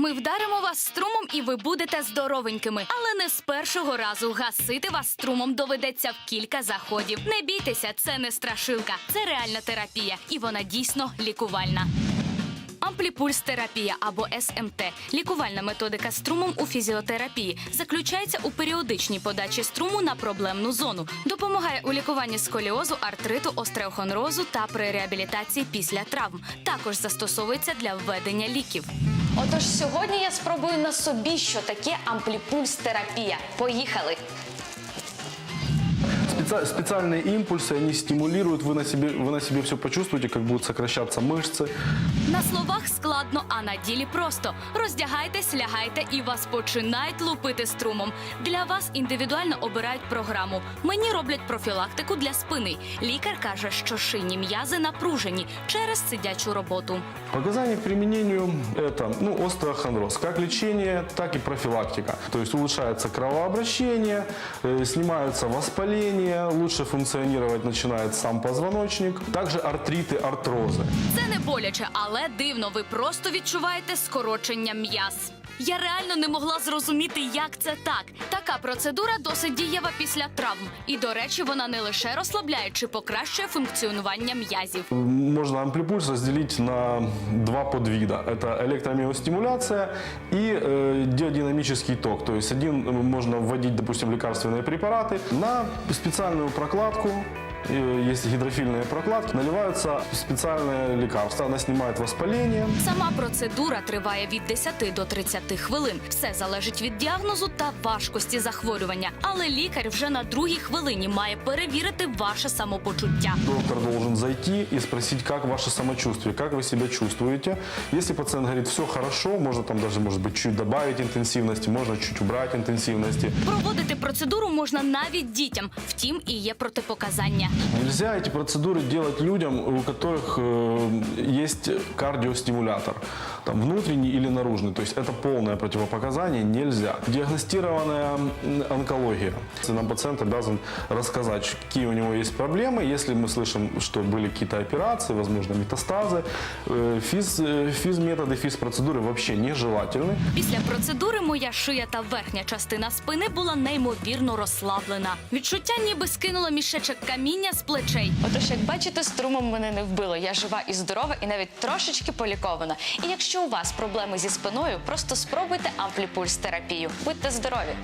Ми вдаримо вас струмом, і ви будете здоровенькими. Але не з першого разу гасити вас струмом доведеться в кілька заходів. Не бійтеся, це не страшилка, це реальна терапія, і вона дійсно лікувальна. Ампліпульс-терапія або СМТ – лікувальна методика струмом у фізіотерапії, заключається у періодичній подачі струму на проблемну зону, допомагає у лікуванні сколіозу, артриту, остеохондрозу та при реабілітації після травм. Також застосовується для введення ліків. Отож, сьогодні я спробую на собі, що таке ампліпульс-терапія. Поїхали! Специ- Специальные импульсы, они стимулируют, вы на себе, вы на себе все почувствуете, как будут сокращаться мышцы. На словах складно, а на ділі просто. Роздягайтесь, лягайте і вас починають лупити струмом. Для вас індивідуально обирають програму. Мені роблять профілактику для спини. Лікар каже, що шийні м'язи напружені через сидячу роботу. Показания к применению – это ну, остеохондроз. Как лечение, так и профилактика. То есть улучшается кровообращение, э, снимаются воспаления, лучше функционировать начинает сам позвоночник. Также артриты, артрозы. Це не боляче, але дивно. Ви просто відчуваєте скорочення м'яз. Я реально не могла зрозуміти, як це так. Така процедура досить дієва після травм. І, до речі, вона не лише розслабляє чи покращує функціонування м'язів. Можно амплипульс разделить на два подвида. Это электромиостимуляция и э, диодинамический ток. То есть один э, можно вводить, допустим, лекарственные препараты на специальную прокладку. э, Есть гидрофильные прокладки, наливаются специальное лекарство. Она снимает воспаление. Сама процедура триває від 10 до 30 хвилин. Все залежить від діагнозу та важкості захворювання. Але лікар вже на другій хвилині має перевірити ваше самопочуття. Доктор должен зайти и спросить, как ваше самочувствие, как вы себя чувствуете. Если пациент говорит, все хорошо, можно там даже, может быть, чуть добавить интенсивности, можно чуть убрать интенсивности. Проводити процедуру можна навіть дітям, втім і є протипоказання. Нельзя эти процедуры делать людям, у которых э, есть кардиостимулятор, там, внутренний или наружный. То есть это полное противопоказание, нельзя. Диагностированная м, онкология. Нам пациент обязан рассказать, какие у него есть проблемы. Если мы слышим, что были какие-то операции, возможно, метастазы, э, физ, э, физметоды, физпроцедуры вообще нежелательны. Після процедури моя шия та верхня частина спини була неймовірно розслаблена. Відчуття ніби скинуло мішечок каміння з плечей. Отож, як бачите, струмом мене не вбило. Я жива і здорова, і навіть трошечки полікована. І якщо у вас проблеми зі спиною, просто спробуйте ампліпульс-терапію. Будьте здорові!